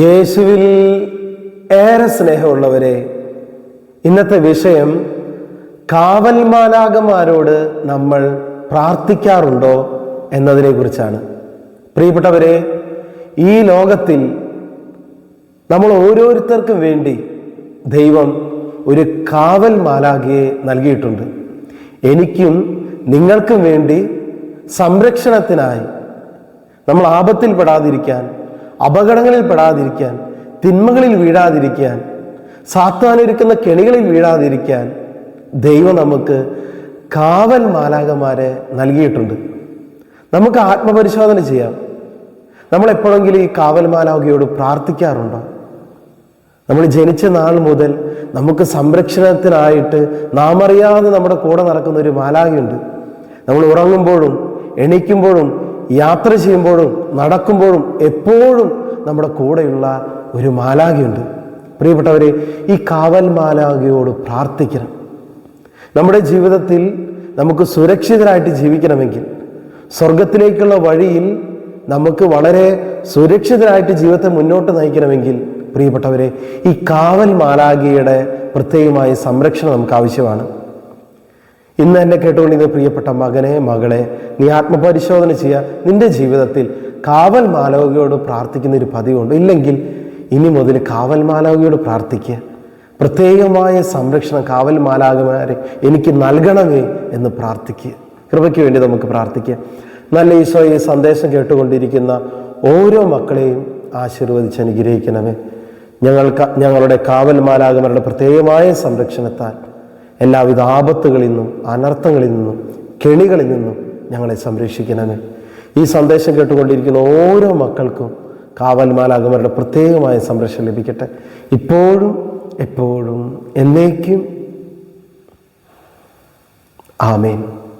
യേശുവിൽ ഏറെ സ്നേഹമുള്ളവരെ ഇന്നത്തെ വിഷയം കാവൽമാലാകന്മാരോട് നമ്മൾ പ്രാർത്ഥിക്കാറുണ്ടോ എന്നതിനെ കുറിച്ചാണ് പ്രിയപ്പെട്ടവരെ ഈ ലോകത്തിൽ നമ്മൾ ഓരോരുത്തർക്കും വേണ്ടി ദൈവം ഒരു കാവൽ മാലാകയെ നൽകിയിട്ടുണ്ട്. എനിക്കും നിങ്ങൾക്കും വേണ്ടി സംരക്ഷണത്തിനായി നമ്മൾ ആപത്തിൽ പെടാതിരിക്കാൻ അപകടങ്ങളിൽ പെടാതിരിക്കാൻ തിന്മകളിൽ വീഴാതിരിക്കാൻ സാത്താനൊരുക്കുന്ന കെണികളിൽ വീഴാതിരിക്കാൻ ദൈവം നമുക്ക് കാവൽ മാലാകന്മാരെ നൽകിയിട്ടുണ്ട്. നമുക്ക് ആത്മപരിശോധന ചെയ്യാം. നമ്മൾ എപ്പോഴെങ്കിലും ഈ കാവൽ മാലാകയോട് പ്രാർത്ഥിക്കാറുണ്ടോ? നമ്മൾ ജനിച്ച നാൾ മുതൽ നമുക്ക് സംരക്ഷണത്തിനായിട്ട് നാം അറിയാതെ നമ്മുടെ കൂടെ നടക്കുന്ന ഒരു മാലാകയുണ്ട് നമ്മൾ ഉറങ്ങുമ്പോഴും എണീക്കുമ്പോഴും യാത്ര ചെയ്യുമ്പോഴും നടക്കുമ്പോഴും എപ്പോഴും നമ്മുടെ കൂടെയുള്ള ഒരു മാലാകയുണ്ട് പ്രിയപ്പെട്ടവരെ ഈ കാവൽ മാലാകയോട് പ്രാർത്ഥിക്കണം. നമ്മുടെ ജീവിതത്തിൽ നമുക്ക് സുരക്ഷിതരായിട്ട് ജീവിക്കണമെങ്കിൽ സ്വർഗത്തിലേക്കുള്ള വഴിയിൽ നമുക്ക് വളരെ സുരക്ഷിതരായിട്ട് ജീവിതത്തെ മുന്നോട്ട് നയിക്കണമെങ്കിൽ പ്രിയപ്പെട്ടവരെ ഈ കാവൽ മാലാഖയുടെ പ്രത്യേകമായ സംരക്ഷണം നമുക്ക് ആവശ്യമാണ്. ഇന്ന് എന്നെ കേട്ടുകൊണ്ടിരുന്ന പ്രിയപ്പെട്ട മകനെ മകളെ നീ ആത്മപരിശോധന ചെയ്യുക. നിന്റെ ജീവിതത്തിൽ കാവൽ മാലോകയോട് പ്രാർത്ഥിക്കുന്ന ഒരു പതിവുണ്ട്. ഇല്ലെങ്കിൽ ഇനി മുതൽ കാവൽ മാലോകയോട് പ്രാർത്ഥിക്കുക. പ്രത്യേകമായ സംരക്ഷണം കാവൽ മാലാകമാരെ എനിക്ക് നൽകണമേ എന്ന് പ്രാർത്ഥിക്കുക. കൃപയ്ക്ക് വേണ്ടി നമുക്ക് പ്രാർത്ഥിക്കാം നല്ല ഈശോ ഈ സന്ദേശം കേട്ടുകൊണ്ടിരിക്കുന്ന ഓരോ മക്കളെയും ആശീർവദിച്ച് അനുഗ്രഹിക്കണമേ. ഞങ്ങൾക്ക് ഞങ്ങളുടെ കാവൽ മാലാകമാരുടെ പ്രത്യേകമായ സംരക്ഷണത്താൽ എല്ലാവിധ ആപത്തുകളിൽ നിന്നും അനർത്ഥങ്ങളിൽ നിന്നും കെണികളിൽ നിന്നും ഞങ്ങളെ സംരക്ഷിക്കണമേ. ഈ സന്ദേശം കേട്ടുകൊണ്ടിരിക്കുന്ന ഓരോ മക്കൾക്കും കാവൽ മാലാകമാരുടെ പ്രത്യേകമായ സംരക്ഷണം ലഭിക്കട്ടെ. ഇപ്പോഴും എപ്പോഴും എന്നേക്കും. ആമേൻ.